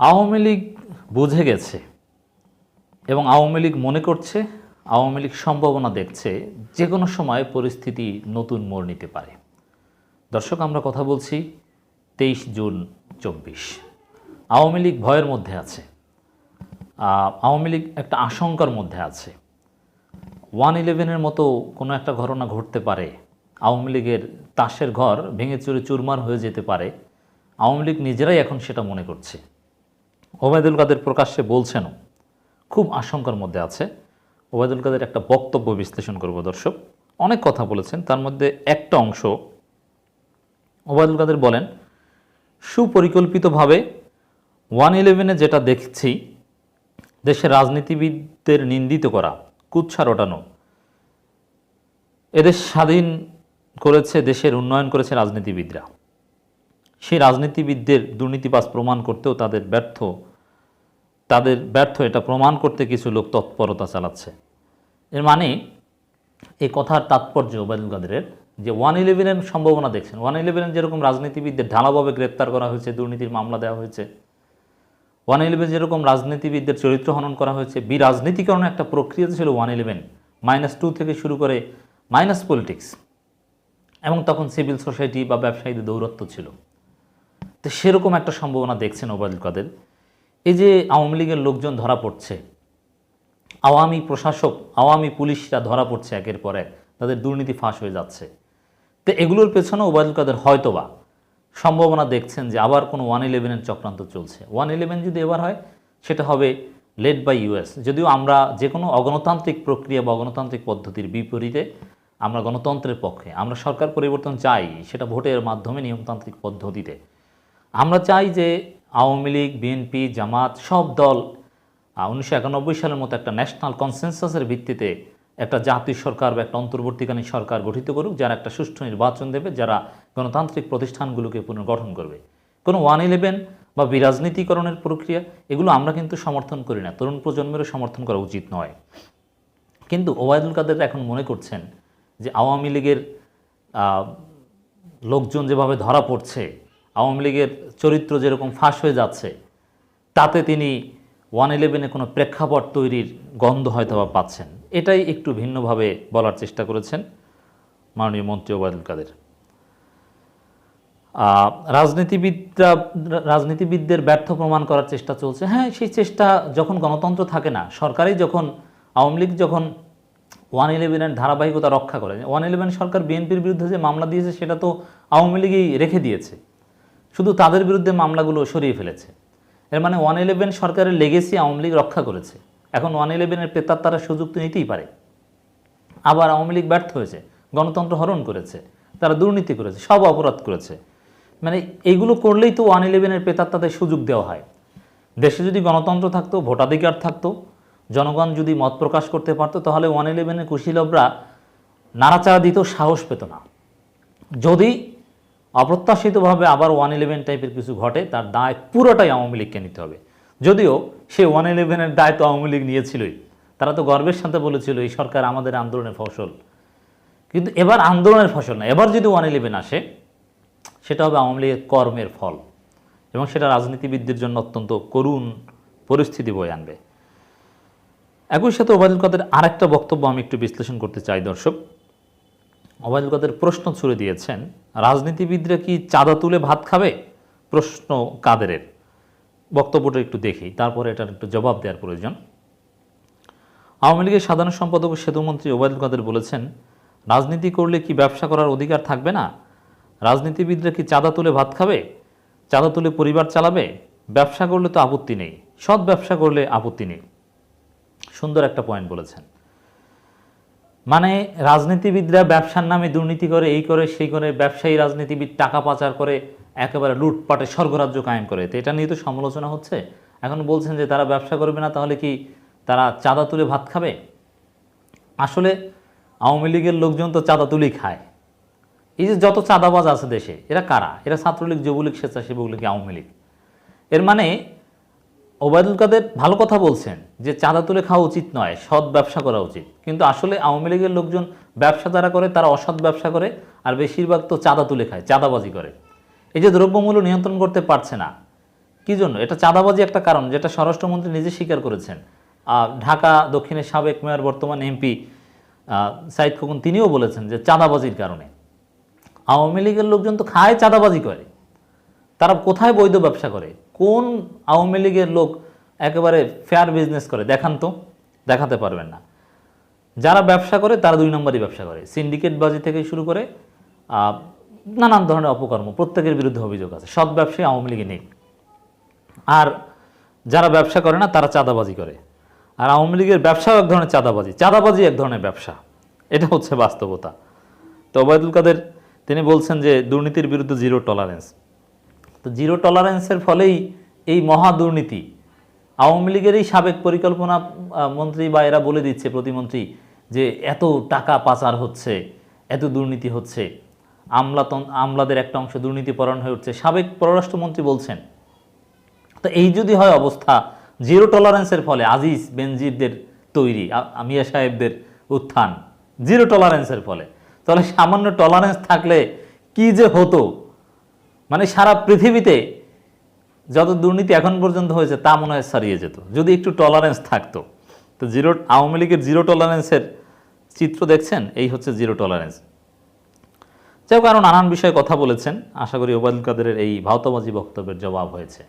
আওয়ামী লীগ বুঝে গেছে এবং আওয়ামী লীগ মনে করছে, আওয়ামী লীগ সম্ভাবনা দেখছে যে কোনো সময় পরিস্থিতি নতুন মোড় নিতে পারে। দর্শক, আমরা কথা বলছি তেইশ জুন চব্বিশ। আওয়ামী লীগ ভয়ের মধ্যে আছে। আওয়ামী লীগ একটা আশঙ্কার মধ্যে আছে। ওয়ান ইলেভেনের মতো কোনো একটা ঘটনা ঘটতে পারে। আওয়ামী লীগের তাসের ঘর ভেঙে চুরে চুরমার হয়ে যেতে পারে। আওয়ামী লীগ নিজেরাই এখন সেটা মনে করছে। ওবায়দুল কাদের প্রকাশ্যে বলছেনও, খুব আশঙ্কার মধ্যে আছে। ওবায়দুল কাদের একটা বক্তব্য বিশ্লেষণ করব দর্শক। অনেক কথা বলেছেন, তার মধ্যে একটা অংশ ওবায়দুল কাদের বলেন, সুপরিকল্পিতভাবে ওয়ান ইলেভেনে যেটা দেখছি, দেশের রাজনীতিবিদদের নিন্দিত করা কুৎসা রটানো এদেশ স্বাধীন করেছে, দেশের উন্নয়ন করেছে রাজনীতিবিদরা। সেই রাজনীতিবিদদের দুর্নীতিবাজ প্রমাণ করতেও তাদের ব্যর্থ। তাদের ব্যর্থ এটা প্রমাণ করতে কিছু লোক তৎপরতা চালাচ্ছে। এর মানে এই কথার তাৎপর্য ওবায়দুল কাদেরের যে ওয়ান ইলেভেনের সম্ভাবনা দেখছেন। ওয়ান ইলেভেন যেরকম রাজনীতিবিদদের ঢালাভাবে গ্রেপ্তার করা হয়েছে, দুর্নীতির মামলা দেওয়া হয়েছে। ওয়ান ইলেভেন যেরকম রাজনীতিবিদদের চরিত্র হনন করা হয়েছে বিরাজনীতিকরণের একটা প্রক্রিয়া ছিল ওয়ান ইলেভেন, মাইনাস টু থেকে শুরু করে মাইনাস পলিটিক্স। এবং তখন সিভিল সোসাইটি বা ব্যবসায়ীদের দৌরত্ব ছিল। তো সেরকম একটা সম্ভাবনা দেখছেন ওবায়দুল কাদের। এই যে আওয়ামী লীগের লোকজন ধরা পড়ছে, আওয়ামী প্রশাসক, আওয়ামী পুলিশরা ধরা পড়ছে একের পর এক, তাদের দুর্নীতি ফাঁস হয়ে যাচ্ছে। তো এগুলোর পেছনে ওবায়দুল কাদের হয়তোবা সম্ভাবনা দেখছেন যে আবার কোনো ওয়ান ইলেভেনের চক্রান্ত চলছে। ওয়ান ইলেভেন যদি এবার হয়, সেটা হবে লেড বাই ইউএস যদিও আমরা যে কোনো অগণতান্ত্রিক প্রক্রিয়া বা গণতান্ত্রিক পদ্ধতির বিপরীতে আমরা গণতন্ত্রের পক্ষে, আমরা সরকার পরিবর্তন চাই, সেটা ভোটের মাধ্যমে নিয়মতান্ত্রিক পদ্ধতিতে। আমরা চাই যে আওয়ামী লীগ বিএনপি জামাত, সব দল উনিশশো একানব্বই সালের মতো একটা ন্যাশনাল কনসেনসাসের ভিত্তিতে একটা জাতীয় সরকার বা একটা অন্তর্বর্তীকালীন সরকার গঠিত করুক, যারা একটা সুষ্ঠু নির্বাচন দেবে, যারা গণতান্ত্রিক প্রতিষ্ঠানগুলোকে পুনর্গঠন করবে। কোনো ওয়ান ইলেভেন বা বিরাজনীতিকরণের প্রক্রিয়া, এগুলো আমরা কিন্তু সমর্থন করি না। তরুণ প্রজন্মেরও সমর্থন করা উচিত নয়। কিন্তু ওবায়দুল কাদের এখন মনে করছেন যে আওয়ামী লীগের লোকজন যেভাবে ধরা পড়ছে আওয়ামী লীগের চরিত্র যেরকম ফাঁস হয়ে যাচ্ছে, তাতে তিনি ওয়ান ইলেভেনে কোনো প্রেক্ষাপট তৈরির গন্ধ হয়তো বা পাচ্ছেন। এটাই একটু ভিন্নভাবে বলার চেষ্টা করেছেন মাননীয় মন্ত্রী ওবায়দুল কাদের। রাজনীতিবিদরা, রাজনীতিবিদদের ব্যর্থ প্রমাণ করার চেষ্টা চলছে। হ্যাঁ সেই চেষ্টা যখন গণতন্ত্র থাকে না, সরকারই যখন, আওয়ামী লীগ যখন ওয়ান ইলেভেনের ধারাবাহিকতা রক্ষা করে, ওয়ান ইলেভেন সরকার বিএনপির বিরুদ্ধে যে মামলা দিয়েছে, সেটা তো আওয়ামী লীগই রেখে দিয়েছে। শুধু তাদের বিরুদ্ধে মামলাগুলো সরিয়ে ফেলেছে। এর মানে ওয়ান ইলেভেন সরকারের লেগেসি আওয়ামী লীগ রক্ষা করেছে। এখন ওয়ান ইলেভেনের প্রেতার তারা সুযোগ তো নিতেই পারে। আবার আওয়ামী লীগ ব্যর্থ হয়েছে, গণতন্ত্র হরণ করেছে, তারা দুর্নীতি করেছে, সব অপরাধ করেছে। মানে এইগুলো করলেই তো ওয়ান ইলেভেনের প্রেতার তাদের সুযোগ দেওয়া হয়। দেশে যদি গণতন্ত্র থাকতো, ভোটাধিকার থাকতো, জনগণ যদি মত প্রকাশ করতে পারতো, তাহলে ওয়ান ইলেভেনের কুশীলভরা নাড়াচাড়া দিত সাহস পেত না। যদি অপ্রত্যাশিতভাবে আবার ওয়ান ইলেভেন টাইপের কিছু ঘটে, তার দায় পুরোটাই আওয়ামী লীগকে নিতে হবে। যদিও সে ওয়ান ইলেভেনের দায় তো আওয়ামী লীগ নিয়েছিলই। তারা তো গর্বের সাথে বলেছিল, এই সরকার আমাদের আন্দোলনের ফসল। কিন্তু এবার আন্দোলনের ফসল না। এবার যদি ওয়ান ইলেভেন আসে, সেটা হবে আওয়ামী লীগের কর্মের ফল। এবং সেটা রাজনীতিবিদদের জন্য অত্যন্ত করুণ পরিস্থিতি বয়ে আনবে। একই সাথে ওবায়দুল কাদের আরেকটা বক্তব্য আমি একটু বিশ্লেষণ করতে চাই, দর্শক। ওবায়দুল কাদের প্রশ্ন ছুড়ে দিয়েছেন, রাজনীতিবিদরা কি চাঁদা তুলে ভাত খাবে? প্রশ্ন কাদেরের। বক্তব্যটা একটু দেখি, তারপরে এটার একটু জবাব দেওয়ার প্রয়োজন। আওয়ামী লীগের সাধারণ সম্পাদক সেতুমন্ত্রী ওবায়দুল কাদের বলেছেন, রাজনীতি করলে কি ব্যবসা করার অধিকার থাকবে না? রাজনীতিবিদরা কি চাঁদা তুলে ভাত খাবে? চাঁদা তুলে পরিবার চালাবে? ব্যবসা করলে তো আপত্তি নেই, সৎ ব্যবসা করলে আপত্তি নেই। সুন্দর একটা পয়েন্ট বলেছেন। মানে রাজনীতিবিদরা ব্যবসার নামে দুর্নীতি করে, এই করে, সেই করে, ব্যবসায়ী, রাজনীতিবিদ টাকা পাচার করে, একেবারে লুটপাটে স্বর্গরাজ্য কায়েম করে। তো এটা নিয়ে তো সমালোচনা হচ্ছে। এখন বলছেন যে তারা ব্যবসা করবে না, তাহলে কি তারা চাঁদা তুলে ভাত খাবে? আসলে আওয়ামী লীগের লোকজন তো চাঁদা তুলেই খায়। এই যে যত চাঁদাবাজ আছে দেশে, এরা কারা? এরা ছাত্রলীগ, যুবলীগ, স্বেচ্ছাসেবক লীগ, আওয়ামী লীগ। এর মানে ওবায়দুল কাদের ভালো কথা বলছেন যে চাঁদা তুলে খাওয়া উচিত নয়, সৎ ব্যবসা করা উচিত। কিন্তু আসলে আওয়ামী লীগের লোকজন ব্যবসা যারা করে, তারা অসৎ ব্যবসা করে আর বেশিরভাগ তো চাঁদা তুলে খায়, চাঁদাবাজি করে। এই যে দ্রব্যমূল্য নিয়ন্ত্রণ করতে পারছে না, কি জন্য? এটা চাঁদাবাজি একটা কারণ যেটা স্বরাষ্ট্রমন্ত্রী নিজে স্বীকার করেছেন। ঢাকা দক্ষিণের সাবেক মেয়র, বর্তমান এমপি সাইদ খোকন, তিনিও বলেছেন যে চাঁদাবাজির কারণে। আওয়ামী লীগের লোকজন তো খায়, চাঁদাবাজি করে। তারা কোথায় বৈধ ব্যবসা করে? কোন আওয়ামী লীগের লোক একেবারে ফেয়ার বিজনেস করে? দেখান তো, দেখাতে পারবেন না। যারা ব্যবসা করে, তারা দুই নম্বরই ব্যবসা করে। সিন্ডিকেট বাজি থেকে শুরু করে নানান ধরনের অপকর্ম, প্রত্যেকের বিরুদ্ধে অভিযোগ আছে। সব ব্যবসায়ী আওয়ামী লীগে নেই। আর যারা ব্যবসা করে না, তারা চাঁদাবাজি করে। আর আওয়ামী লীগের ব্যবসাও এক ধরনের চাঁদাবাজি। চাঁদাবাজি এক ধরনের ব্যবসা। এটা হচ্ছে বাস্তবতা। তো ওবায়দুল কাদের, তিনি বলছেন যে দুর্নীতির বিরুদ্ধে জিরো টলারেন্স তো জিরো টলারেন্সের ফলেই এই মহা দুর্নীতি। আওয়ামী লীগের এই সাবেক পরিকল্পনা মন্ত্রী বা এরা বলে দিচ্ছে প্রতিমন্ত্রী যে এত টাকা পাচার হচ্ছে, এত দুর্নীতি হচ্ছে, আমলাতন, আমলাদের একটা অংশ দুর্নীতিপরণ হয়ে উঠছে। সাবেক পররাষ্ট্রমন্ত্রী বলছেন, তো এই যদি হয় অবস্থা, জিরো টলারেন্সের ফলে আজিজ বেনজিরদের তৈরি আমিয়া সাহেবদের উত্থান, জিরো টলারেন্সের ফলে। তাহলে সামান্য টলারেন্স থাকলে কি যে হতো? মানে সারা পৃথিবীতে যত দুর্নীতি এখন পর্যন্ত হয়েছে, তা মনে হয় সারিয়ে যেত। যদি একটু টলারেন্স থাকতো। তো জিরো আওয়ামী লীগের জিরো টলারেন্সের চিত্র দেখছেন? এই হচ্ছে জিরো টলারেন্স যাই হোক আরও নানান বিষয়ে কথা বলেছেন। আশা করি ওবায়দুল কাদেরের এই ভাওতাবাজি বক্তব্যের জবাব হয়েছে।